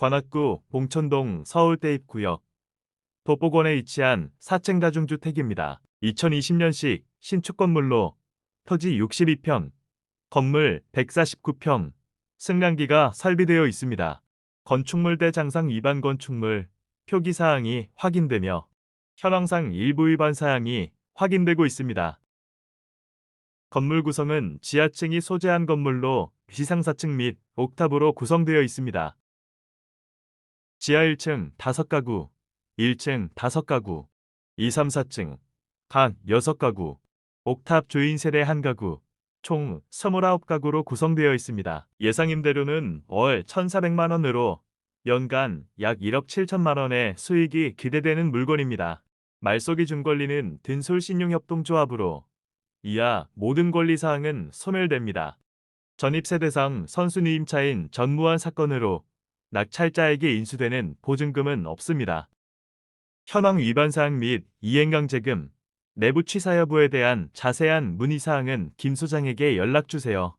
관악구 봉천동 서울대 입구역 도보권에 위치한 4층 다중주택입니다. 2020년식 신축 건물로 토지 62평, 건물 149평, 승강기가 설비되어 있습니다. 건축물 대장상 위반 건축물 표기 사항이 확인되며 현황상 일부 위반 사항이 확인되고 있습니다. 건물 구성은 지하층이 소재한 건물로 비상사층 및 옥탑으로 구성되어 있습니다. 지하 1층 5가구, 1층 5가구, 2, 3, 4층 각 6가구, 옥탑 주인 세대 1가구, 총 29가구로 구성되어 있습니다. 예상 임대료는 월 1,400만 원으로 연간 약 1억 7천만 원의 수익이 기대되는 물건입니다. 말소기 준권리는 든솔신용협동조합으로 이하 모든 권리사항은 소멸됩니다. 전입세 대상 선순위임차인 전무한 사건으로 낙찰자에게 인수되는 보증금은 없습니다. 현황 위반 사항 및 이행강제금, 내부 취사 여부에 대한 자세한 문의 사항은 김 소장에게 연락 주세요.